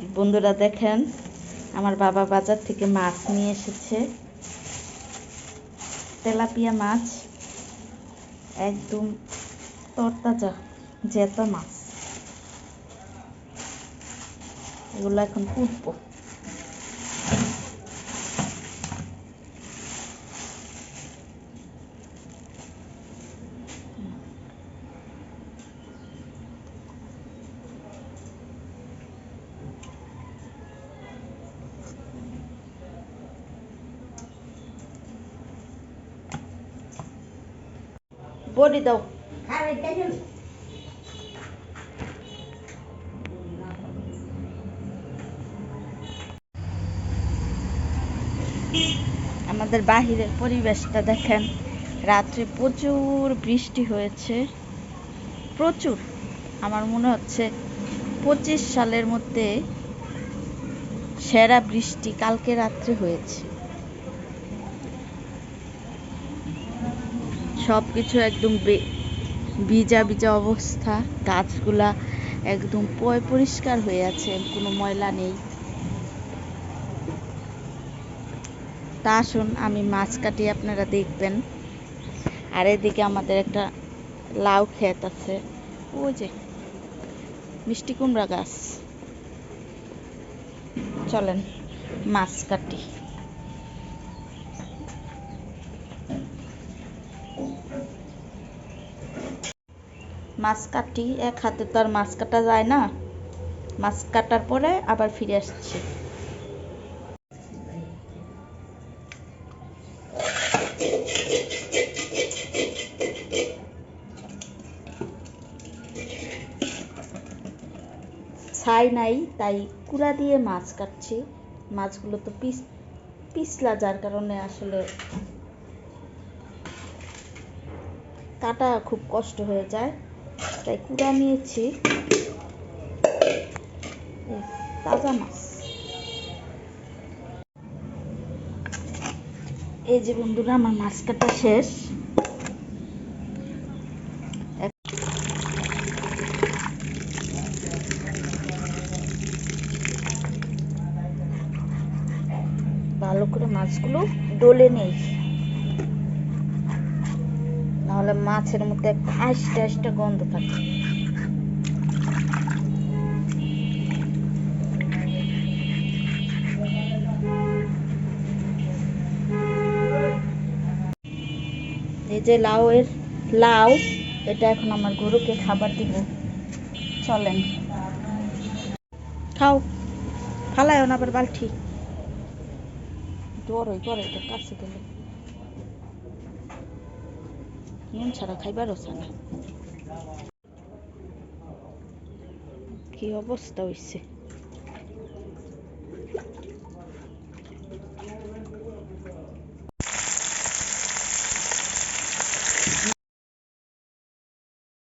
বন্ধুরা দেখেন, আমার বাবা বাজার থেকে মাছ নিয়ে এসেছে। তেলাপিয়া মাছ, একদম তরতাজা, জেতা মাছ। এগুলো এখন কুটবো বড়ি দাও আমাদের বাহিরের পরিবেশটা দেখেন রাত্রে প্রচুর বৃষ্টি হয়েছে। প্রচুর। আমার মনে হচ্ছে পঁচিশ সালের মধ্যে সেরা বৃষ্টি কালকে রাত্রে হয়েছে। সব কিছু একদম ভিজা ভিজা অবস্থা, গাছগুলা একদম পরিষ্কার হয়ে আছে, কোনো ময়লা নেই। তা আসুন, আমি মাছ কাটি আপনারা দেখবেন। আর এদিকে আমাদের একটা লাউ ক্ষেত আছে। ওই যে, মিষ্টি কুমড়া গাছ। চলেন, মাছ কাটি। মাছ কাটি, এক হাতে তো আর মাছ কাটা যায় না। মাছ কাটার পরে আবার ফিরে আসছি। ছাই নাই, তাই কুড়া দিয়ে মাছ কাটছি। মাছগুলো তো পিস, পিছলা যার কারণে আসলে কাটা খুব কষ্ট হয়ে যায়। তাই কুড়া নিয়েছি তাজা মাছ। এই যে বন্ধুরা, আমার মাছ কাটা শেষ। ভালো করে মাছগুলো ডলে নেই। নাহলে মাছের মধ্যে একটা আষ্টে আষ্টে গন্ধ থাকে। এই যে লাউ এর লাউ, এটা এখন আমার গরুকে খাবার দিব। চলেন। খাও। ফালায় না আবার বালতি। ডরই করে এটা কাছে গেলে। নুন ছাড়া খাইবার আছে না কি অবস্থা হইছে